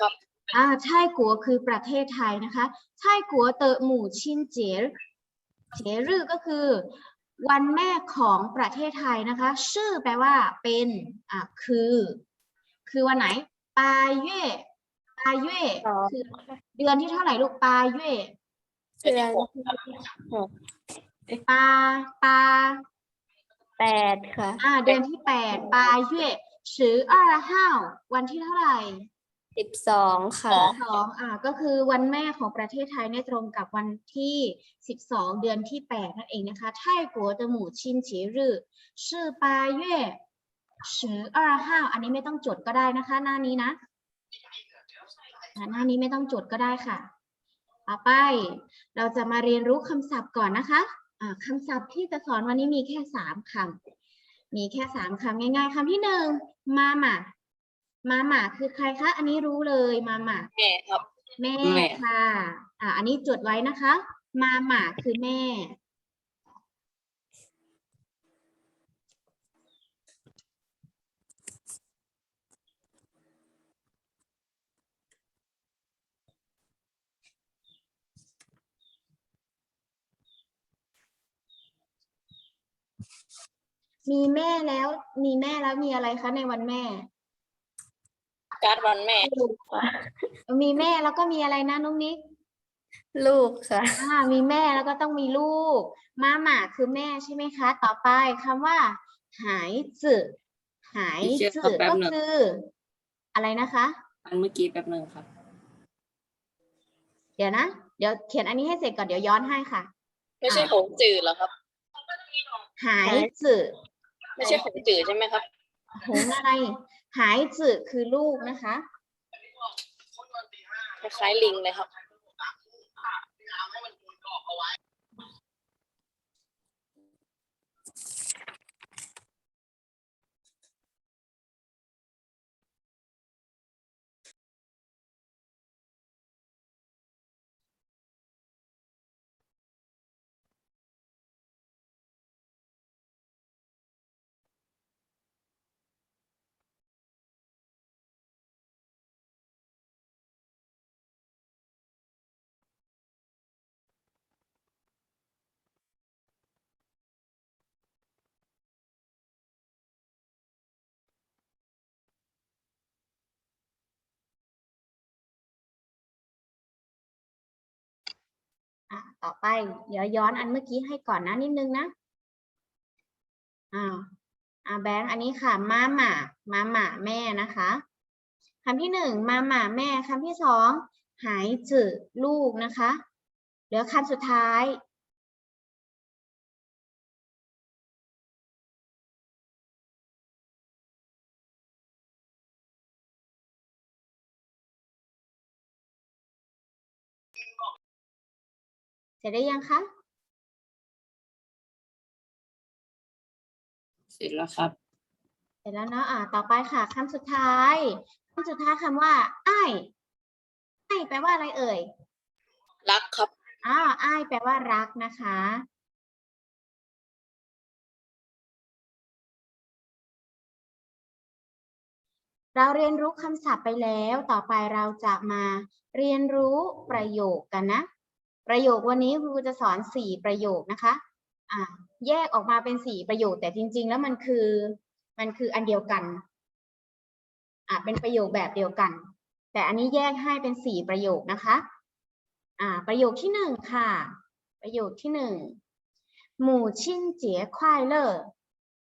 ครับอ่าไช่กัวคือประเทศไทยนะคะไช่กัวเตอหมู่ชินเจียเจียรื่อก็คือ วันแม่ของประเทศไทยนะคะ ชื่อแปลว่าเป็นอ่าคือ คือวันไหน ปาเย่ปาเย่อ๋อคือเดือนที่เท่าไหร่ลูกปาเย่เดือนปาปาแปดค่ะ อ่า เดือนที่แปดปาเย่ชื่ออาห้าววันที่เท่าไหร่ สิบสองค่ะ สองอ่าก็คือวันแม่ของประเทศไทยเนี่ยตรงกับวันที่ 12 เดือนที่ 8 นั่นเองนะคะไทยกัว的母亲节日是八月十二号อันนี้ไม่ต้องจดก็ได้นะคะ หน้านี้นะอ่าหน้านี้ไม่ต้องจดก็ได้ค่ะ ต่อไป เราจะมาเรียนรู้คำศัพท์ก่อนนะคะอ่าคำศัพท์ที่จะสอนวันนี้มีแค่สามคำมีแค่สามคำง่ายๆคำที่หนึ่งมาหมา มาหมาคือใครคะ อันนี้รู้เลยมาหมาแม่ครับ แม่แม่ ค่ะ อ่า อันนี้จดไว้นะคะ มาหมาคือแม่ มีแม่แล้ว มีแม่แล้วมีอะไรคะในวันแม่ การ์ดวันแม่มีแม่แล้วก็มีอะไรนะนุ๊กนิกลูกค่ะ อ่ามีแม่แล้วก็ต้องมีลูก มาหมาคือแม่ใช่ไหมคะ ต่อไปคำว่า หายจืดหายเชื่อจืครับดแป๊บก็หนึ่งคือ อะไรนะคะ อันเมื่อกี้แป๊บหนึ่งครับ เดี๋ยวนะ เดี๋ยวเขียนอันนี้ให้เสร็จก่อนเดี๋ยวย้อนให้ค่ะ ไม่ใช่หงจืดเหรอครับ หายจืดไม่ใช่หงจืดใช่ไหมครับ หงอะไร หายจืดคือลูกนะคะคล้ายลิงเลยครับ ต่อไป เดี๋ยวย้อนอันเมื่อกี้ให้ก่อนนะนิดนึงนะอ่าอ่าแบงค์อันนี้ค่ะ มาหมามาหมาแม่นะคะคำที่หนึ่งมาหมาแม่คำที่สองหายจืดลูกนะคะเหลือคำสุดท้าย เสร็จได้ยังคะเสร็จแล้วครับ เสร็จแล้วเนาะอ่าต่อไปค่ะคำสุดท้ายคำสุดท้ายคำว่าอ้ายอ้ายแปลว่าอะไรเอ่ย รักครับอ่าอ้ายแปลว่ารักนะคะเราเรียนรู้คำศัพท์ไปแล้ว ต่อไปเราจะมาเรียนรู้ประโยคกันนะ ประโยควันนี้ครูจะสอนสี่ประโยคนะคะอ่าแยกออกมาเป็นสี่ประโยคแต่จริง ๆ แล้วมันคือมันคืออันเดียวกันอ่าเป็นประโยคแบบเดียวกัน แต่อันนี้แยกให้เป็นสี่ประโยคนะคะอ่าประโยคที่หนึ่งค่ะ ประโยคที่หนึ่งหมู่ชินเจี๋ยควายเลอ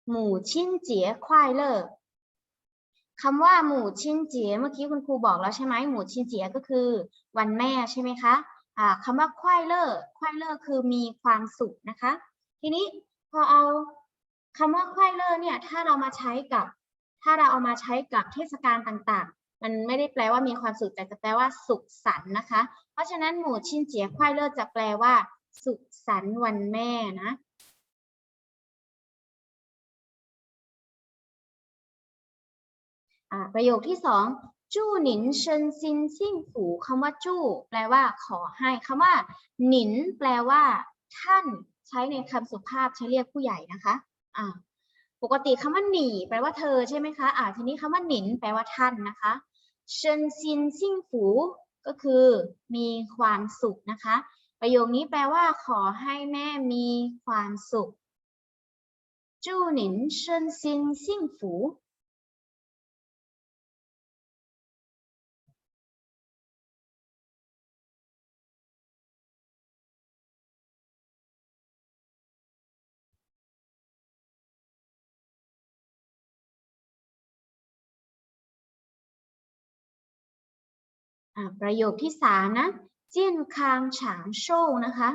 หมู่ชินเจี๋ยควายเลอคำว่าหมู่ชินเจี๋ยเมื่อกี้คุณครูบอกแล้วใช่ไหมหมู่ชินเจี๋ยก็คือ วันแม่ใช่ไหมคะอ่า คำว่าควายเลอควายเลอคือมีความสุขนะคะ ทีนี้พอเอาคำว่าควายเลอเนี่ยถ้าเรามาใช้กับ ถ้าเราเอามาใช้กับเทศกาลต่างๆ มันไม่ได้แปลว่ามีความสุขแต่จะแปลว่าสุขสันต์นะคะ เพราะฉะนั้นหมู่ชินเจียควายเลอร์จะแปลว่า สุขสันต์วันแม่นะอ่าประโยคที่สอง จู้หนินเชิญซินซิ่งฝูคำว่าจู้แปลว่าขอให้คำว่า หนิน แปลว่า ท่านใช้ในคำสุภาพใช้เรียกผู้ใหญ่นะคะอ่าปกติคำว่าหนีแปลว่าเธอใช่ไหมคะอ่าทีนี้คำว่าหนิน แปลว่าท่านนะคะเชิญซินซิ่งฝูก็คือมีความสุขนะคะ ประโยคนี้แปลว่า ขอให้แม่มีความสุขจูหนินเชิญซินซิ่งฝู ประโยคที่สามนะเจียนคางฉางโชวนะคะ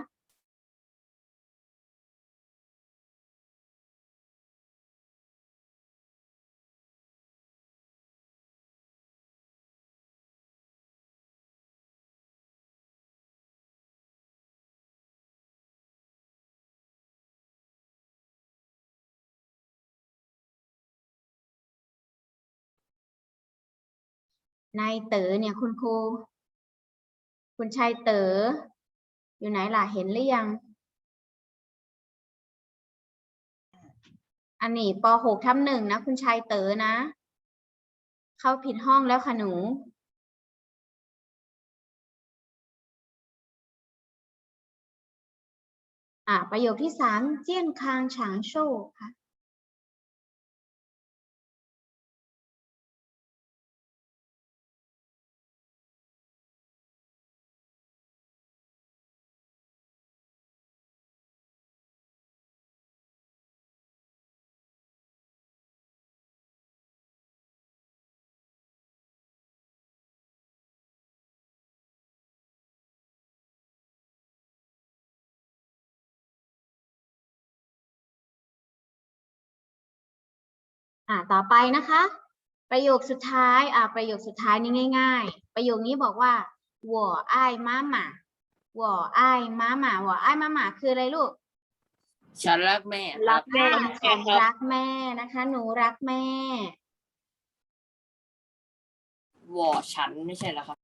นายเต๋อเนี่ยคุณครู คุณชายเต๋ออยู่ไหนล่ะเห็นหรือยัง อันนี้ปหกทับหนึ่งนะ คุณชายเต๋อนะ เข้าผิดห้องแล้วค่ะหนูอ่าประโยคที่สามเจี้ยนคางฉางโชว์ค่ะอ่าต่อไปนะคะ ประโยคสุดท้ายอ่าประโยคสุดท้ายนี่ง่าย ๆ ประโยคนี้บอกว่า我爱妈妈我爱妈妈我爱妈妈คืออะไรลูก ฉันรักแม่ รักแม่ อ่าฉันรักแม่นะคะ หนูรักแม่ วอฉันไม่ใช่เหรอครับ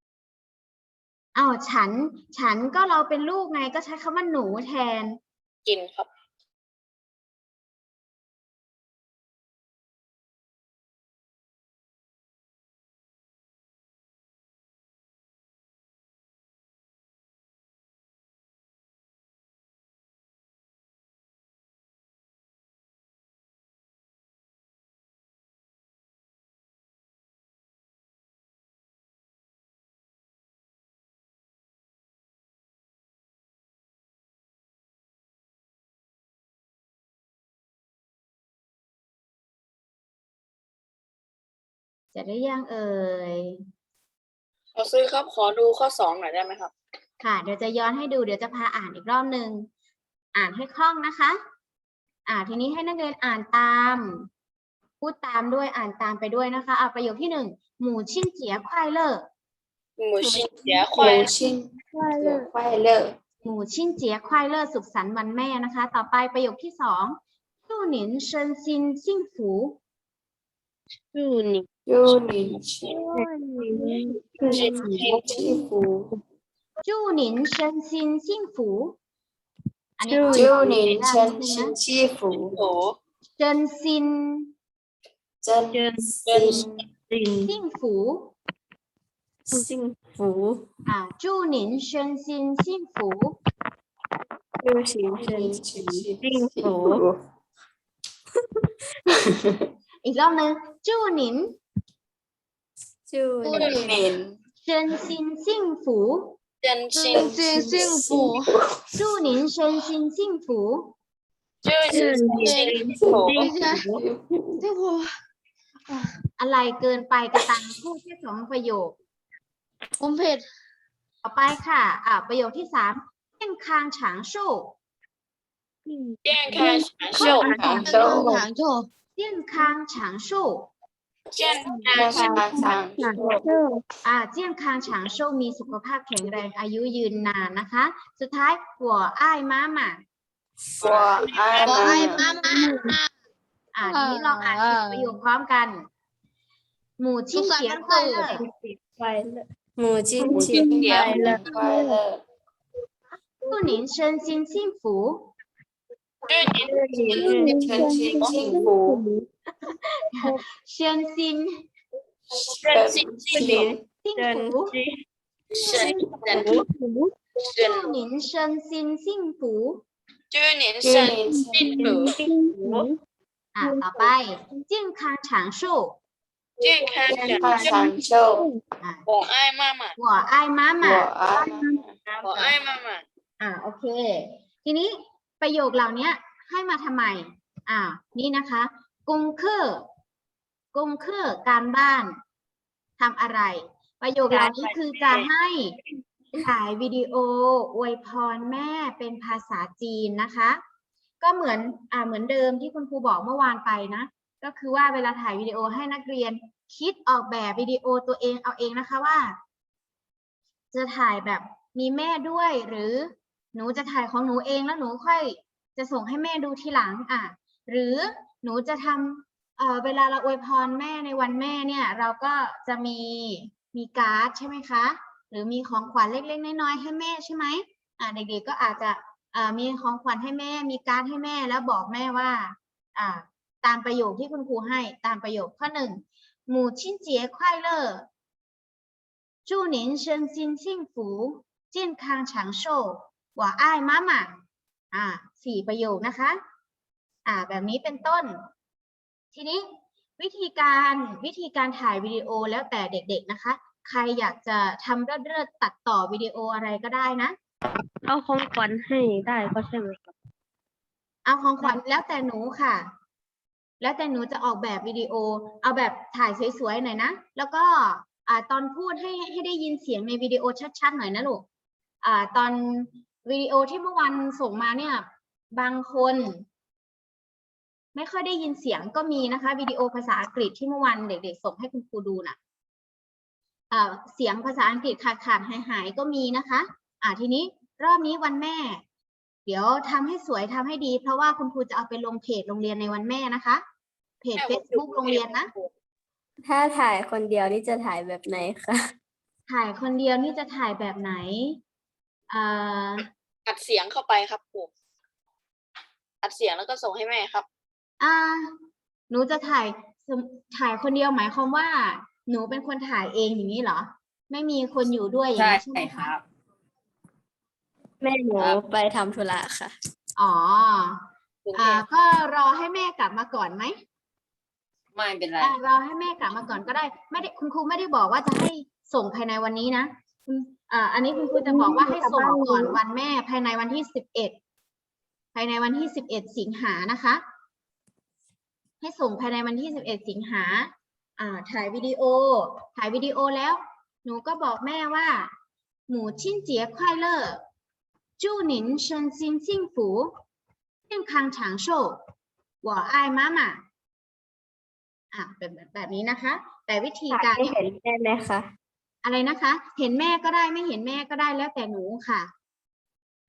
อ้าวฉัน ฉันก็เราเป็นลูกไงก็ใช้คำว่าหนูแทน กินครับ ร็จหรืยังเอ่ย ขอซื้อครับ ขอดูข้อสองหน่อยได้ไหมครับ ค่ะ เดี๋ยวจะย้อนให้ดูเดี๋ยวจะพาอ่านอีกรอบหนึ่งอ่านให้คล่องนะคะ อ่าทีนี้ให้นักเรียนอ่านตาม พูดตามด้วยอ่านตามไปด้วยนะคะเอาประโยคที่หนึ่งหมูชิ้นเจียควายเลอร์หมูชิ้นเสียควายชิ้นควายเลอควยเลอหมูชิ้นเจียควายเลอร์สุขสันต์วันแม่นะคะ ต่อไปประโยคที่สองจู่หนินเชิญซินซิ่งฝู祝你祝你身体幸福祝您身心幸福อันนี้ 祝你身心幸福 โอ้ 身心真幸福幸福อ่า祝您身心幸福祝你身体幸福 อีกรอบ จูเนเหม็นเชิญซินซิ่งฝูเจนชินซินซิงฝูสู้นินเชิซินซิงฝูจูเจนชินฝูอะไรเกินไปกระตังพูดแค่สองประโยคผมเผิดต่อไปค่ะ อ่าประโยคที่สามเจ็นคางฉางโชคเจียคางฉางโชคเจียคางฉางโชค ว์ 健康长寿อ่าเจี้ยนคางฉางโชว์มีสุขภาพแข็งแรงอายุยืนนานนะคะ สุดท้ายหัวอ้ายม้าหมา 我爱妈妈 อ่าทีนี้ลองอ่านสี่ประโยคพร้อมกัน หมู่ชิ้นเสียควายเลอร์ 快乐母亲节快乐快乐祝您身心幸福祝你祝你身心幸福 身心健ยนซินเดินซินซินหลินซิ่งเดินถูซิน妈ดิน妈ดินชื่อหนิโอเค ทีนี้ประโยคเหล่านี้ให้มาทำไมอ่านี่นะคะ กุงเคอ กงเคอร์การบ้านทำอะไร ประโยคเหล่านี้คือจะให้ถ่ายวิดีโออวยพรแม่เป็นภาษาจีนนะคะ ก็เหมือนอ่าเหมือนเดิมที่คุณครูบอกเมื่อวานไปนะ ก็คือว่าเวลาถ่ายวิดีโอให้นักเรียนคิดออกแบบวิดีโอตัวเองเอาเองนะคะว่า จะถ่ายแบบมีแม่ด้วยหรือหนูจะถ่ายของหนูเองแล้วหนูค่อยจะส่งให้แม่ดูทีหลังอะหรือหนูจะทำ เวลาเราอวยพรแม่ในวันแม่เนี่ย เราก็จะมีมีการ์ดใช่ไหมคะ หรือมีของขวัญเล็ก ๆ น้อยๆให้แม่ใช่ไหมอ่าเด็กๆก็อาจจะมีของขวัญให้แม่ มีการ์ดให้แม่แล้วบอกแม่ว่าอ่าตามประโยคที่คุณครูให้ตามประโยคข้อหนึ่งหมู่ชินเจียควาเล่จูนชิงซินเซี่งฝูเจียนคางฉางโชหว่าอ้มาหมาอ่าสี่ประโยคนะคะ อ่าแบบนี้เป็นต้น ทีนี้วิธีการวิธีการถ่ายวิดีโอแล้วแต่เด็กๆนะคะ ใครอยากจะทำเรื่อๆตัดต่อวิดีโออะไรก็ได้นะ เอาของขวัญให้ได้ก็ใช่ไหมครับเอาของขวัญแล้วแต่หนูค่ะ แล้วแต่หนูจะออกแบบวิดีโอ เอาแบบถ่ายสวยๆหน่อยนะ แล้วก็อ่าตอนพูดให้ให้ได้ยินเสียงในวิดีโอชัดๆหน่อยนะลูกอ่าตอนวิดีโอที่เมื่อวันส่งมาเนี่ย บางคน ไม่ค่อยได้ยินเสียงก็มีนะคะวิดีโอภาษาอังกฤษที่เมื่อวันเด็กๆส่งให้คุณครูดูน่ะอ่าเสียงภาษาอังกฤษขาดขาดหายหายๆก็มีนะคะ อ่าทีนี้รอบนี้วันแม่ เดี๋ยวทำให้สวยทำให้ดี เพราะว่าคุณครูจะเอาไปลงเพจโรงเรียนในวันแม่นะคะ เพจ Facebook โรงเรียนนะ ถ้าถ่ายคนเดียวนี่จะถ่ายแบบไหนคะถ่ายคนเดียวนี่จะถ่ายแบบไหนอ่าอัดเสียงเข้าไปครับครูอัดเสียงแล้วก็ส่งให้แม่ครับ อ่า หนูจะถ่ายสมถ่ายคนเดียวหมายความว่า หนูเป็นคนถ่ายเองอย่างนี้เหรอ ไม่มีคนอยู่ด้วยอย่างนี้ใช่ไหมคะแม่หนูไปทำธุระค่ะอ๋อกรุงเทอ่าพก็รอให้แม่กลับมาก่อนไหมไม่เป็นไรอ่ารอให้แม่กลับมาก่อนก็ได้ ไม่ได้คุณครูไม่ได้บอกว่าจะให้ส่งภายในวันนี้นะคุณอ่าอันนี้คุณครูจะบอกว่าให้ส่งก่อนวันแม่ภายในวันที่สิบเอ็ดภายในวันที่สิบเอ็ดสิงหานะคะ ให้ส่งภายในวันที่ 11 สิงหาอ่าถ่ายวิดีโอ ถ่ายวิดีโอแล้ว หนูก็บอกแม่ว่า หมูชิ้นเจียควยเลอร์จู้หนินเชิญซินซิ่งฝูเส้นคางฉางโชว์หัอายมาม่าอ่บเป็นแบบนี้นะคะ แต่วิธีการเห็นแม่ไหมคะอะไรนะคะ เห็นแม่ก็ได้ไม่เห็นแม่ก็ได้แล้วแต่หนูค่ะ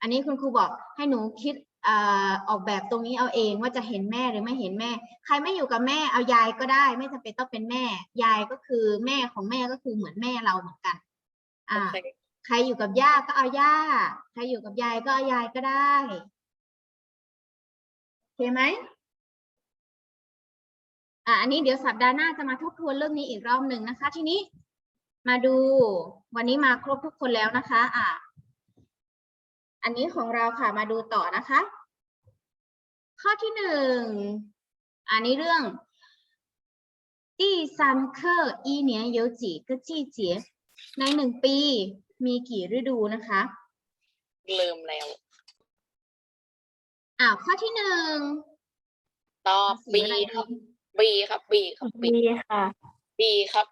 อันนี้คุณครูบอกให้หนูคิด อ่อออกแบบตรงนี้เอาเองว่าจะเห็นแม่หรือไม่เห็นแม่ ใครไม่อยู่กับแม่เอายายก็ได้ ไม่จำเป็นต้องเป็นแม่ ยายก็คือแม่ของแม่ก็คือเหมือนแม่เราเหมือนกัน อ่าโอเคใครอยู่กับย่าก็เอาย่า ใครอยู่กับยายก็เอายายก็ได้โอเคไหมอะอันนี้เดี๋ยวสัปดาห์หน้าจะมาทบทวนเรื่องนี้อีกรอบหนึ่งนะคะ ทีนี้มาดูวันนี้มาครบทุกคนแล้วนะคะ อะ อันนี้ของเราค่ะมาดูต่อนะคะ ข้อที่หนึ่งอันนี้เรื่องที่สามเคอร์อีเนียเยจีก็จีเจียในหนึ่งปีมีกี่ฤดูนะคะลืมแล้วอ่าข้อที่หนึ่งตอบบีครับบีครับบีครับบีค่ะบีครับ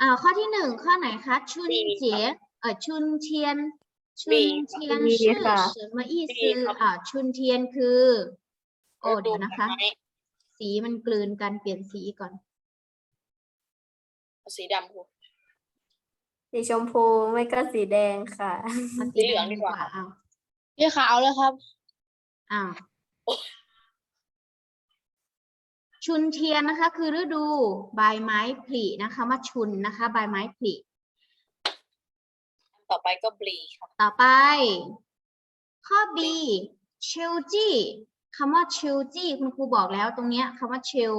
อ่าข้อที่หนึ่งข้อไหนคะชุนเจียเออชุนเทียน ชุนเทียนชื่อเมาอี้ซืออ่าชุนเทียนคือ โอ้เดี๋ยวนะคะ สีมันกลืนกันเปลี่ยนสีก่อน สีดำคุณสีชมพูไม่ก็สีแดงค่ะสีเหลืองดีกว่าเอาพี่ขาวเลยครับอ้าวชุนเทียนนะคะ คือฤดูใบไม้ผลินะคะมาชุนนะคะ ใบไม้ผลิ ต่อไปก็บลีครับต่อไป ข้อ B ชิลจีคำว่าชิลจีคุณครูบอกแล้วตรงเนี้ยคำว่าชิล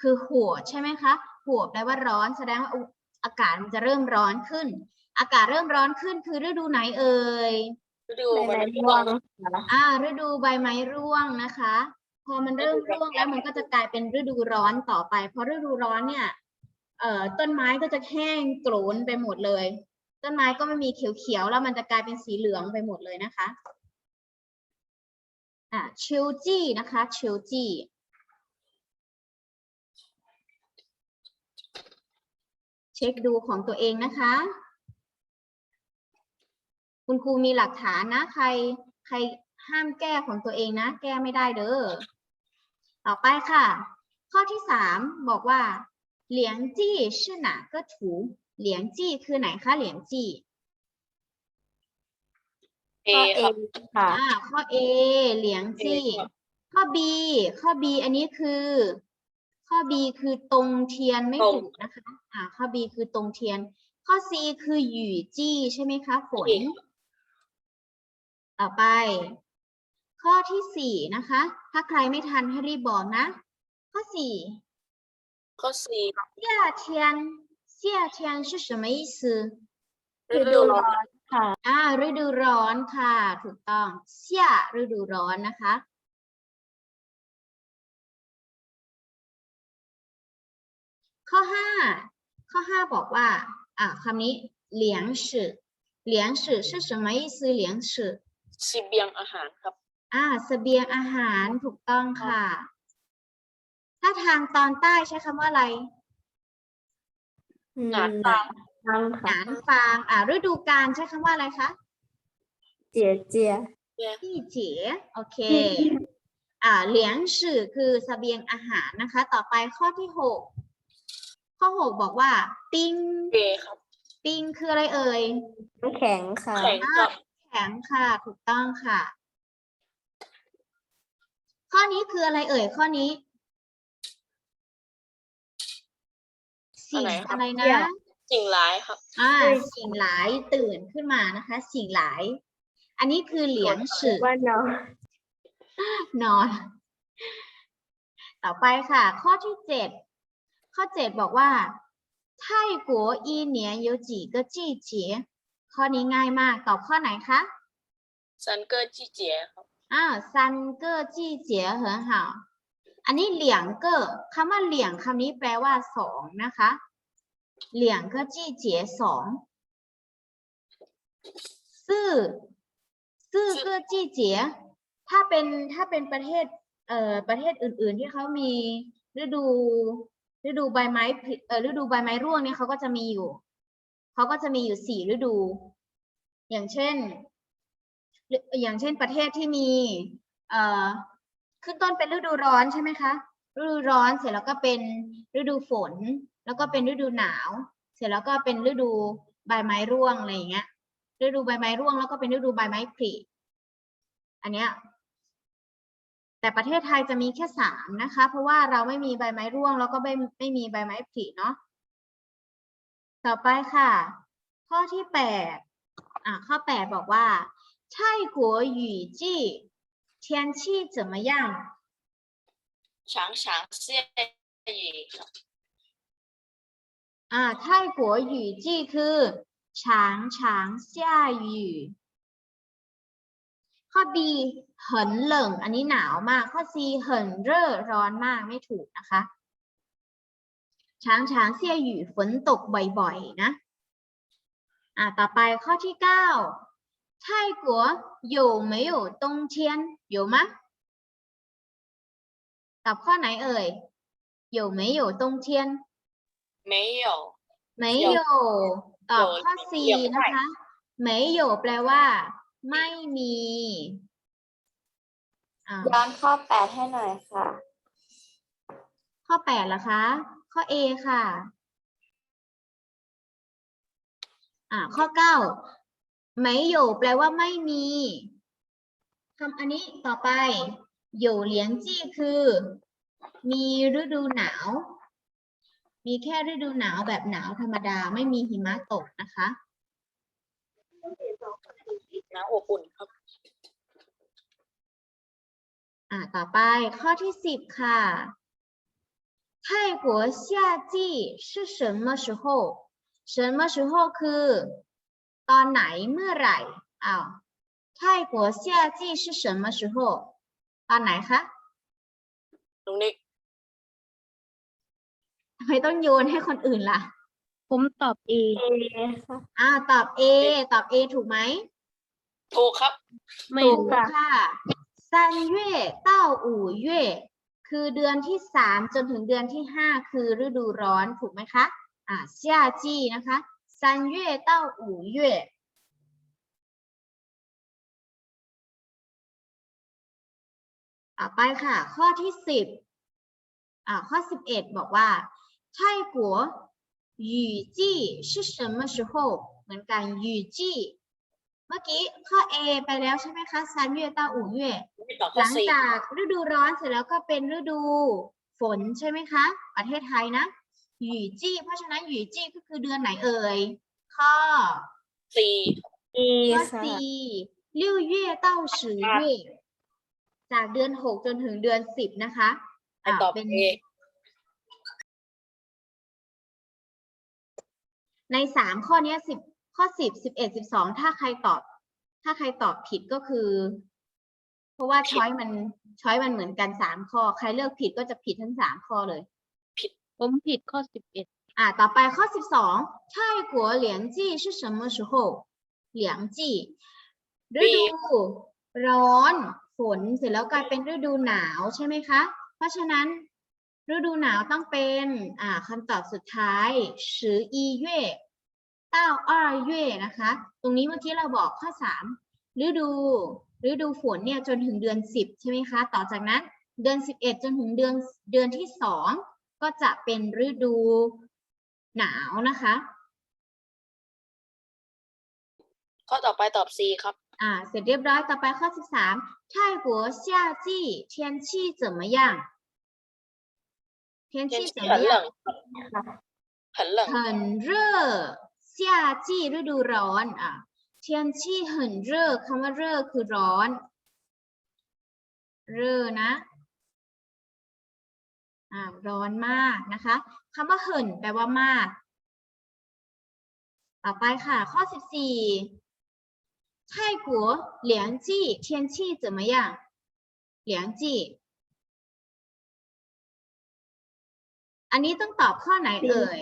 คือหัวใช่ไหมคะผัวแปลว่าร้อนแสดงว่าอุอากาศมันจะเริ่มร้อนขึ้น อากาศเริ่มร้อนขึ้นคือฤดูไหนเอ่ยฤดูในมันในร่ร่ววงงอ่าฤดูใบไม้ร่วงนะคะ พอมันเริ่มร่วงแล้วมันก็จะกลายเป็นฤดูร้อนต่อไป เพราะฤดูร้อนเนี่ยเอ่อต้นไม้ก็จะแห้งโกรนไปหมดเลย ต้นไม้ก็ไม่มีเขียวๆแล้วมันจะกลายเป็นสีเหลืองไปหมดเลยนะคะอ่าชิวจี้นะคะชิวจี้เช็คดูของตัวเองนะคะ คุณครูมีหลักฐานนะใครใครห้ามแก้ของตัวเองนะ แก้ไม่ได้เด้อต่อไปค่ะ ข้อที่สามบอกว่าเหลียงจี้ชื่อหนาก็ถู เหลียงจี้คือไหนคะเหลียงจี้เอก็เอครับงค่ะ อ่าข้อ A เหลียงจี้ ครับ ข้อ B ข้อ B อันนี้คือ ข้อ B คือตรงเทียนไม่ถูกนะคะ อ่า ข้อ B คือตรงเทียน ข้อ C คือหยู่จี้ใช่ไหมคะฝน ต่อไป ข้อที่สี่นะคะ ถ้าใครไม่ทันให้รีบบอกนะ ข้อสี่ข้อสี่夏天夏天是什么意思 ฤดูร้อน ค่ะ อ่า ฤดูร้อนค่ะ ถูกต้องเสียฤดูร้อนนะคะ ข้อห้าข้อห้าบอกว่า อ่าคำนี้เหลียงสือเหลียงสือ是什么意思เหลียงสือ สิเบียงอาหารครับ อ่าเสบียงอาหารถูกต้องค่ะ ถ้าทางตอนใต้ใช้คำว่าอะไร หนานตามฟังหค่ะนานฟาง อ่าฤดูกาลใช้คำว่าอะไรคะ เจียเจีย ที่เจี๋โอเค อ่าเหลียงสื่อคือเสบียงอาหารนะคะ ต่อไปข้อที่หกข้อหกบอกว่าปิ้งเอครับปิ้งคืออะไรเอ่ย น้ำแข็งค่ะ แข็งกับแข็งค่ะ ถูกต้องค่ะ ข้อนี้คืออะไรเอ่ย ข้อนี้ สิ่งอะไรนะ สิ่งหลายครับ อ่าสิ่งหลายตื่นขึ้นมานะคะ สิ่งหลาย อันนี้คือเหลียงฉือ ว่านอง นอน ต่อไปค่ะ ข้อที่เจ็ดข้อเจ็ดบอกว่าไทกัวอีเหนียนยูจีก็จีจีข้อนี้ง่ายมาก ตอบข้อไหนคะสันเกอร์จีเจีครับ อ้าวซันเกอร์จีเจียเอันนี้เหลียงเกอคำว่าเหลียงคำนี้แปลว่าสองนะคะ เหลียงก็จี้เจียสองซื่อซื่อก็จี้เจียถ้าเป็นถ้าเป็นประเทศเอ่อประเทศอื่น ๆ ที่เขามีฤดูฤดูใบไม้เอ่อฤดูใบไม้ร่วงเนี่ยเขาก็จะมีอยู่เขาก็จะมีอยู่สี่ฤดู อย่างเช่นออย่างเช่นประเทศที่มีเอ่อ ขึ้นต้นเป็นฤดูร้อนใช่ไหมคะ ฤดูร้อนเสร็จแล้วก็เป็นฤดูฝน แล้วก็เป็นฤดูหนาว เสร็จแล้วก็เป็นฤดูใบไม้ร่วงอะไรอย่างเงี้ย ฤดูใบไม้ร่วงแล้วก็เป็นฤดูใบไม้ผลิอันเนี้ยแต่ประเทศไทยจะมีแค่สามนะคะ เพราะว่าเราไม่มีใบไม้ร่วง แล้วก็ไม่ไม่มีใบไม้ผลิเนาะต่อไปค่ะ ข้อที่แปดอ่าข้อแปดบอกว่าไช่กัวหยู่จี้ 天气怎么样 ช้างช้างเสี้ยหยีครับ อ่าไทกัวหยู่จี้คือฉางฉาง下雨ข้อ B เหินเหลิงอันนี้หนาวมาก ข้อ C เหินเร่อร้อนมากไม่ถูกนะคะช้างช้างเสี่ยหยู่ฝนตกบ่อยๆนะ อ่าต่อไปข้อที่เก้า ไทกัว有没有冬天有吗ตอบข้อไหนเอ่ย有没有冬天没有没有有ตอบข้อ C 有ไม่ นะคะ没有แปลว่า ไม่มีอ่า ย้อนข้อแปดให้หน่อยค่ะ ข้อแปดละคะ ข้อ A ค่ะ อ่า ข้อเก้า ไม่อยู่แปลว่าไม่มีคำอันนี้ต่อไปอยู่เลี้ยงจี้คือ มีฤดูหนาว มีแค่ฤดูหนาวแบบหนาวธรรมดาไม่มีหิมะตกนะคะ น้ำอบอุ่นครับ อ่า ต่อไปข้อที่สิบค่ะ ไท 泰国夏季是什么时候什么时候คือ ตอนไหนเมื่อไหร่อ้าว泰国夏季是什么时候ตอนไหนคะ ลุงนิก ทำไมต้องโยนให้คนอื่นล่ะ ผมตอบ A ค่ะ อ่าตอบ A ตอบ A ถูกไหม ถูกครับ ไม่ ถูก รู้ค่ะ ค่ะซันเย่เต้าอู่เย่คือเดือนที่สามจนถึงเดือนที่ห้าคือฤดูร้อนถูกไหมคะ อ่าเซียจีนะคะ ซันเย่เต้าอู่เย่ต่อไปค่ะ ข้อที่สิบอ่าข้อสิบเอ็ดบอกว่าไทกัว雨季是什么时候เหมือนกัน雨季เมื่อกี้ข้อ A ไปแล้วใช่ไหมคะซันเย่เต้าอู่เย่ ไม่ตอบ ห ข้อ ลัง สี่ จากฤดูร้อนเสร็จแล้วก็เป็นฤดูฝนใช่ไหมคะ ประเทศไทยนะ หยีจี้ เพราะฉะนั้นหยีจี้ก็คือเดือนไหนเอ่ย ข้อสี่ A ข้อค่ะสี่ลิ้วเย่เต้าสือเย่จากเดือนหกจนถึงเดือนสิบนะคะไปตอบเป็นเอในสามข้อเนี้สิบข้อสิบสิบเอ็ดสิบสองถ้าใครตอบ ถ้าใครตอบผิดก็คือ เพราะว่าช้อยมันช้อยมันเหมือนกันสามข้อ ใครเลือกผิดก็จะผิดทั้งสามข้อเลย ผมผิดข้อ 11 อ่า ต่อไปข้อสิบสอง泰国凉季是什么时候凉季ฤดูร้อน ฝน เสร็จแล้วกลายเป็นฤดูหนาวใช่ไหมคะ เพราะฉะนั้น ฤดูหนาวต้องเป็น อ่าคำตอบสุดท้าย十一月到二月นะคะ ตรงนี้เมื่อกี้เราบอกข้อสามฤดู ฤดูฝนเนี่ยจนถึงเดือนสิบใช่ไหมคะ ต่อจากนั้น เดือนสิบเอ็ดจนถึงเดือนเดือนที่สอง ก็จะเป็นฤดูหนาวนะคะ ข้อต่อไปตอบสี่ครับ อ่า เสร็จเรียบร้อยต่อไปข้อที่สาม泰国夏季天气怎么样天 เทียน 气 ชี 怎 หั 么 นเหลิ 样 งหันเหลิง 很热夏季ฤดูร้อนอ่ะ天气很热คำว่าเร่อคือร้อนเร่อนะ อ่า ร้อนมากนะคะคำว่าเหินแปลว่ามาก ต่อไปค่ะ ข้อสิบสี่泰国凉季天气怎么样凉季อันนี้ต้องตอบข้อไหนเอ่ย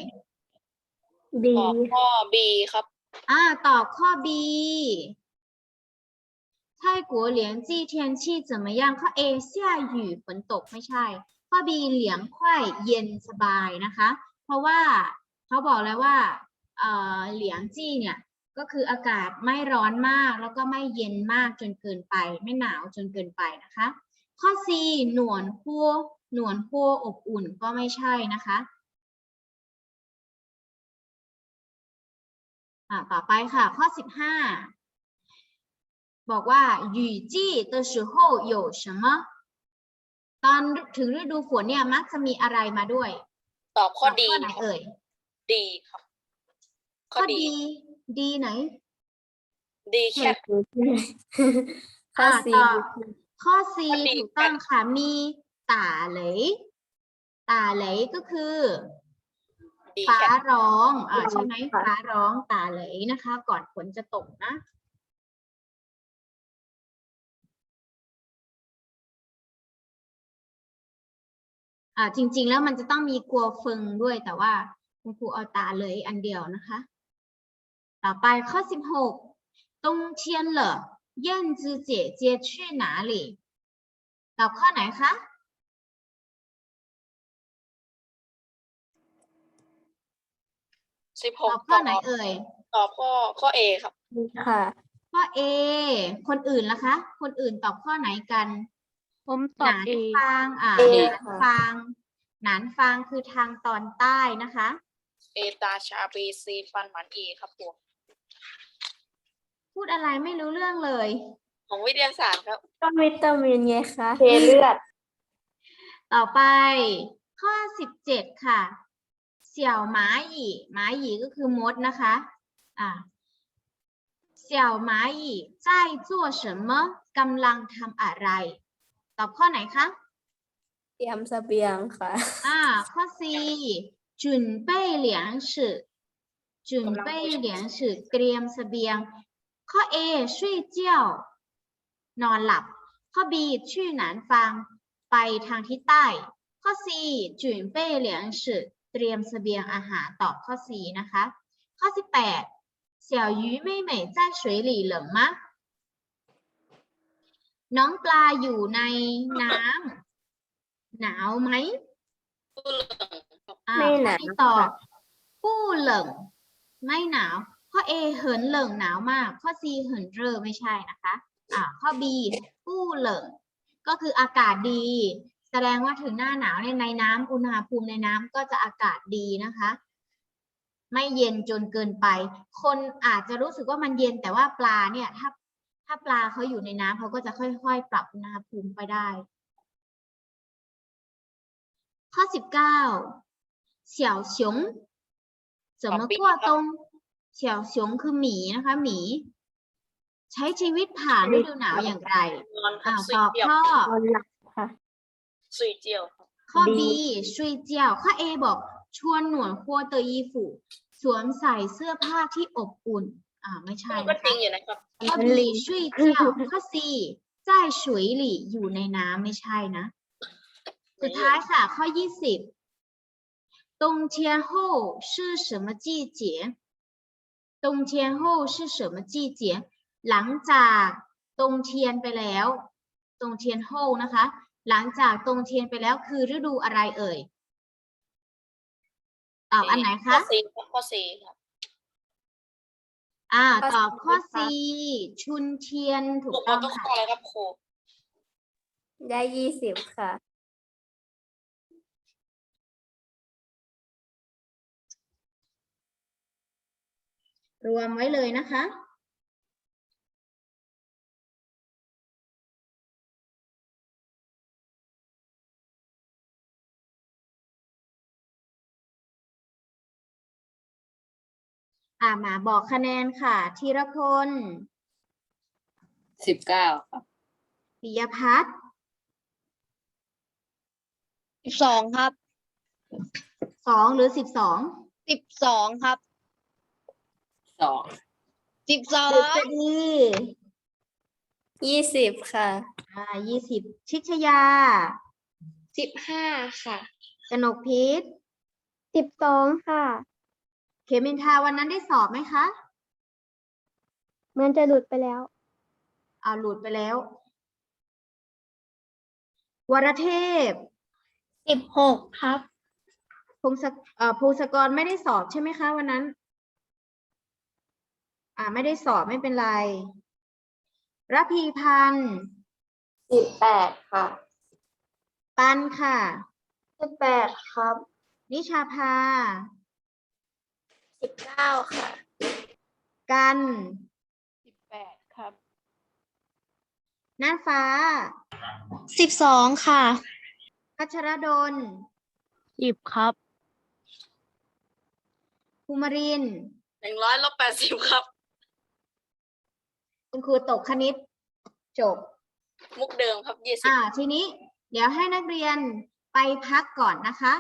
D ตอบข้อบีครับ อ่า ตอบข้อ B 泰国连季天气怎么样ข้อ A 下雨ฝนตกไม่ใช่ ข้อ B เหลียงควายเย็นสบายนะคะ เพราะว่าเขาบอกแล้วว่าเอ่อเหลียงจี้เนี่ย ก็คืออากาศไม่ร้อนมากแล้วก็ไม่เย็นมากจนเกินไป ไม่หนาวจนเกินไปนะคะ ข้อ C หนวนพัวหนวนพัวอบอุ่นก็ไม่ใช่นะคะ อ่าต่อไปค่ะ ข้อสิบห้าบอกว่า雨季的时候有什么 ตอนถึงฤดูฝนเนี่ยมักจะมีอะไรมาด้วยตอบข้อตบดีข้อไหนเอ่ยดีครับ ข้อดีดีไหน ดีแค่ ข้ออ่า C ตอบข้อ C ข้อดีถูกต้องค่ะ มีตาเหลยตาเหลยก็คือ ดีฟ้าแค่ ร้องอ่าใช่ไหมค่ะฟ้าร้องตาเหลยนะคะ ก่อนฝนจะตกนะ อ่าจริง ๆ แล้วมันจะต้องมีกลัวเฟิงด้วย แต่ว่าคุณครูเอาตาเลยอันเดียวนะคะ ต่อไปข้อ 16ตรงเทียนเหรอเย่นจียชื่อตอบข้อไหนคะสิบหตอบข้อไหนเอ่ย ตอบข้อข้อเอครับ ค่ะ ข้อเอคนอื่นล่ะคะ คนอื่นตอบข้อไหนกัน ผมต ห อบ นาน A ฟาง อ่า A หนาน ค่ะ ฟาง หนานฟางคือทางตอนใต้นะคะ เอตาชาบีซีฟันหมันเอครับผม พูดอะไรไม่รู้เรื่องเลย ของวิทยาศาสตร์ครับ ก็วิตามินไงคะ เทเลือด ต่อไป ข้อสิบเจ็ดค่ะ เสี่ยวหมาหยีหมาหยีก็คือมดนะคะ อ่า เสี่ยวหมาหยี在做什么กำลังทำอะไร ตอบข้อไหนคะ เตรียมเสบียงค่ะ อ่า ข้อ C จุนเป้เหลียงสือจุนเป้เหลียงสือเตรียมเสบียง ข้อ A ช่วยเจียวนอนหลับ ข้อ B ชื่อหนานฟัง ไปทางทิศใต้ ข้อ C จุนเป้เหลียงสือเตรียมเสบียงอาหารตอบข้อ C นะคะ ข้อ 18เสี่ยวยูไม่เหม่在水里冷吗 น้องปลาอยู่ในน้ำหนาวไหมตู้เหลืองครับอ่าไม่หนาวข้อที่ตอบค่ะผู้เหลิงไม่หนาว ข้อ A เหินเหลิงหนาวมาก ข้อ C เหินเร่อไม่ใช่นะคะ อ่า ข้อ B ผู้เหลิงก็คืออากาศดี แสดงว่าถึงหน้าหนาวเนี่ยในน้ำอุณหภูมิในน้ำก็จะอากาศดีนะคะ ไม่เย็นจนเกินไป คนอาจจะรู้สึกว่ามันเย็นแต่ว่าปลาเนี่ย ถ้า ถ้าปลาเขาอยู่ในน้ำเขาก็จะค่อยๆ ปรับอุณหภูมิไปได้ ข้อสิบเก้าเสี่ยวฉงสมกัวตงเสี่ยวฉงคือหมีนะคะ หมี ใช้ชีวิตผ่านฤดูหนาวอย่างไรอ่าตอบข้อสุยเจียวข้อ B ชุยเจียว ข้อ A บอกชวนหนวดขั้วเตยยีฝูสวมใส่เสื้อผ้าที่อบอุ่น อ่า ไม่ใช่ มันก็ นะ จริ คะ งอยู่นะครับ ข้อ B ชุยเจียว ข้อ C 在水里อยู่ในน้ำไม่ใช่นะ สุดท้ายค่ะ ข้อ 20冬天后是什么季节冬天后是什么季节หลังจากตงเทียนไปแล้วตงเทียนโฮนะคะ หลังจากตงเทียนไปแล้วคือฤดูอะไรเอ่ยตอบอันไหน ข้อ คะ ซีครับข้อซีครับ อ่าข้อตอบข้อสี่ C ค่ะชุนเทียนถูถูกกต้ต้อองงค่ะข้ออะไรครับครูได้ยี่สิบค่ะ รวมไว้เลยนะคะ อ่ามาบอกคะแนนค่ะธีรพลสิบเก้าครับปิยพัฒน์สิบสองครับสองหรือสิบสองสิบสองครับสองสิบสองดุษฎียี่สิบค่ะอ่ายี่สิบชิชยาสิบห้าค่ะกนกพิษสิบสองค่ะ เขมินทาวันนั้นได้สอบไหมคะมันจะหลุดไปแล้วเอาหลุดไปแล้ว วรเทพสิบหกครับ พงศกเอ่อพงศกรไม่ได้สอบใช่ไหมคะวันนั้น อ่า ไม่ได้สอบไม่เป็นไรระพีพันธ์สิบแปดค่ะปันค่ะสิบแปดครับ นิชาภา สิบเก้าค่ะ กันสิบแปดครับน่านฟ้า สิบสองค่ะพัชรดลสิบครับภูมิรินทร์หนึ่งร้อยลบแปดสิบครับ คุณครูตกคณิต จบ มุกเดิมครับยี่สิบ อ่า ทีนี้ เดี๋ยวให้นักเรียนไปพักก่อนนะคะ